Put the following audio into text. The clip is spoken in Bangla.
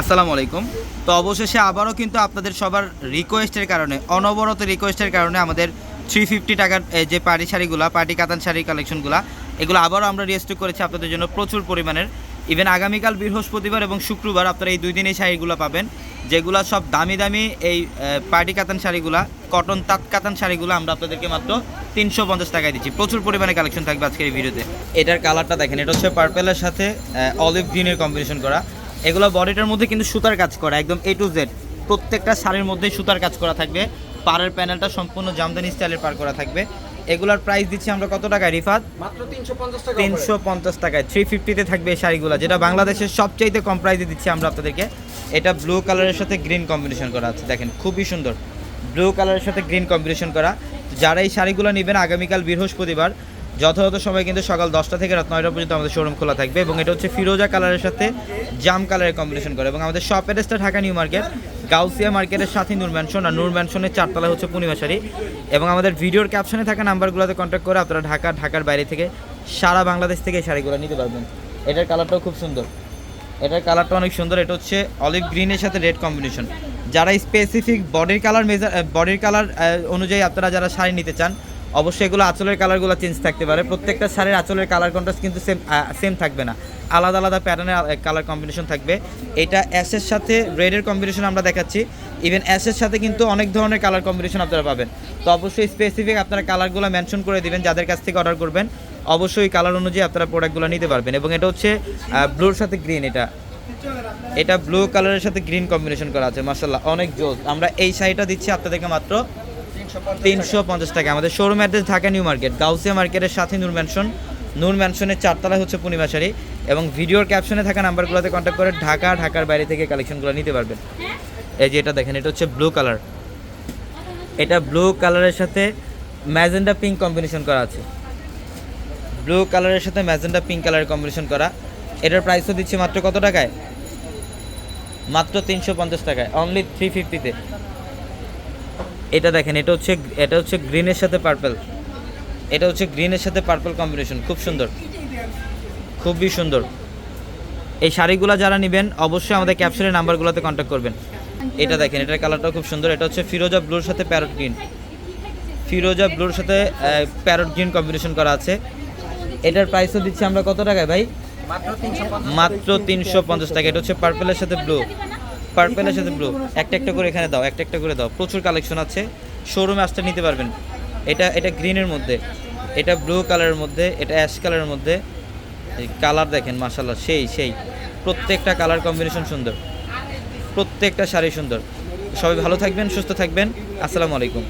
আসসালামু আলাইকুম। তো অবশেষে আবারও কিন্তু আপনাদের সবার রিকোয়েস্টের কারণে, অনবরত রিকোয়েস্টের কারণে আমাদের থ্রি ফিফটি টাকার যে পার্টি শাড়িগুলো পার্টি কাতান শাড়ি কালেকশনগুলো এগুলো আবারও আমরা রিস্টক করেছি আপনাদের জন্য প্রচুর পরিমাণের। ইভেন আগামীকাল বৃহস্পতিবার এবং শুক্রবার আপনারা এই দুই দিন এই শাড়িগুলো পাবেন, যেগুলো সব দামি দামি এই পার্টি কাতান শাড়িগুলা কটন তাঁত কাতান শাড়িগুলো আমরা আপনাদেরকে মাত্র তিনশো পঞ্চাশ টাকায় দিচ্ছি। প্রচুর পরিমাণে কালেকশন থাকবে আজকের এই ভিডিওতে। এটার কালারটা দেখেন, এটা হচ্ছে পার্পেলের সাথে অলিভ গ্রিনের কম্বিনেশন করা। এগুলো বডিটার মধ্যে কিন্তু সুতার কাজ করা একদম এ টু জেড প্রত্যেকটা শাড়ির মধ্যেই সুতার কাজ করা থাকবে। পাড়ের প্যানেলটা সম্পূর্ণ জামদানি স্টাইলের পার করা থাকবে। এগুলোর প্রাইস দিচ্ছি আমরা কত টাকায় রিফাত? মাত্র তিনশো পঞ্চাশ তিনশো পঞ্চাশ টাকায়। থ্রি ফিফটিতে থাকবে এই শাড়িগুলো যেটা বাংলাদেশের সবচাইতে কম প্রাইসে দিচ্ছি আমরা আপনাদেরকে। এটা ব্লু কালারের সাথে গ্রিন কম্বিনেশন করা আছে দেখেন খুবই সুন্দর। ব্লু কালারের সাথে গ্রিন কম্বিনেশন করা। যারা এই শাড়িগুলো নেবেন আগামীকাল বৃহস্পতিবার যথাযথ সময় কিন্তু সকাল দশটা থেকে রাত নয়টা পর্যন্ত আমাদের শোরুম খোলা থাকবে এবং এটা হচ্ছে ফিরোজা কালারের সাথে জাম কালারের কম্বিনেশন করে এবং আমাদের শপ অ্যাড্রেসটা ঢাকা নিউ মার্কেট গাউসিয়া মার্কেটের সাথে নূর ম্যানশন আর নূর ম্যানশনের চারতলা হচ্ছে পূর্ণিমা শাড়ি এবং আমাদের ভিডিওর ক্যাপশনে থাকা নাম্বারগুলোতে কন্ট্যাক্ট করে আপনারা ঢাকা, ঢাকার বাইরে থেকে সারা বাংলাদেশ থেকে এই শাড়িগুলো নিতে পারবেন। এটার কালারটাও খুব সুন্দর। এটার কালারটা অনেক সুন্দর, এটা হচ্ছে অলিভ গ্রিনের সাথে রেড কম্বিনেশন যারা স্পেসিফিক বডির কালার মেজার বডির কালার অনুযায়ী আপনারা যারা শাড়ি নিতে চান অবশ্যই এগুলো আঁচলের কালারগুলো চেঞ্জ থাকতে পারে। প্রত্যেকটা শাড়ির আঁচলের কালার কন্ট্রাস্ট কিন্তু সেম সেম থাকবে না। আলাদা আলাদা প্যাটার্নের কালার কম্বিনেশন থাকবে। এটা অ্যাশের সাথে রেডের কম্বিনেশন আমরা দেখাচ্ছি। ইভেন অ্যাশের সাথে কিন্তু অনেক ধরনের কালার কম্বিনেশন আপনারা পাবেন। তো অবশ্যই স্পেসিফিক আপনারা কালারগুলো মেনশন করে দিবেন, যাদের কাছ থেকে অর্ডার করবেন। অবশ্যই কালার অনুযায়ী আপনারা প্রোডাক্টগুলো নিতে পারবেন। এবং এটা হচ্ছে ব্লুর সাথে গ্রিন এটা। এটা ব্লু কালারের সাথে গ্রিন কম্বিনেশন করা আছে মার্শাল্লাহ অনেক জোস। আমরা এই শাড়িটা দিচ্ছি আপনাদেরকে মাত্র তিনশো পঞ্চাশ টাকা। আমাদের showroom address Dhaka new market, Gausia মার্কেটের সাথে নূর ম্যানশন নূর ম্যানশনের চারতলায় হচ্ছে পূর্ণিমা শাড়ি এবং ভিডিওর ক্যাপশনে থাকা নাম্বারগুলোতে কন্ট্যাক্ট করে ঢাকা, ঢাকার বাইরে থেকে কালেকশনগুলো নিতে পারবেন। এই যে এটা দেখেন, এটা হচ্ছে ব্লু কালার এটা ব্লু কালারের সাথে ম্যাজেন্ডা পিঙ্ক কম্বিনেশন করা আছে। ব্লু কালারের সাথে ম্যাজেন্ডা পিঙ্ক কালারের কম্বিনেশন করা। এটার প্রাইসও দিচ্ছে মাত্র কত টাকায়? মাত্র তিনশো পঞ্চাশ টাকায় অনলি থ্রি ফিফটিতে এটা দেখেন এটা হচ্ছে এটা হচ্ছে গ্রিনের সাথে পার্পেল এটা হচ্ছে গ্রিনের সাথে পার্পল কম্বিনেশন খুব সুন্দর। খুবই সুন্দর। এই শাড়িগুলো যারা নেবেন অবশ্যই আমাদের ক্যাপশনের নাম্বারগুলোতে কন্ট্যাক্ট করবেন। এটা দেখেন এটার কালারটাও খুব সুন্দর। এটা হচ্ছে ফিরোজা ব্লুর সাথে প্যারট গ্রিন ফিরোজা ব্লুর সাথে প্যারট গ্রিন কম্বিনেশন করা আছে। এটার প্রাইসও দিচ্ছি আমরা কত টাকায় ভাই? মাত্র তিনশো পঞ্চাশ মাত্র তিনশো পঞ্চাশ টাকা। এটা হচ্ছে পার্পেলের সাথে ব্লু পার্পেলের সাথে ব্লু একটা একটা করে এখানে দাও, একটা একটা করে দাও। প্রচুর কালেকশন আছে। শোরুমে আসতে নিতে পারবেন। এটা এটা গ্রিনের মধ্যে। এটা ব্লু কালারের মধ্যে, এটা অ্যাশ কালারের মধ্যে। কালার দেখেন মাসাল্লাহ সেই সেই। প্রত্যেকটা কালার কম্বিনেশন সুন্দর। প্রত্যেকটা শাড়ি সুন্দর। সবাই ভালো থাকবেন, সুস্থ থাকবেন। আসসালামু আলাইকুম।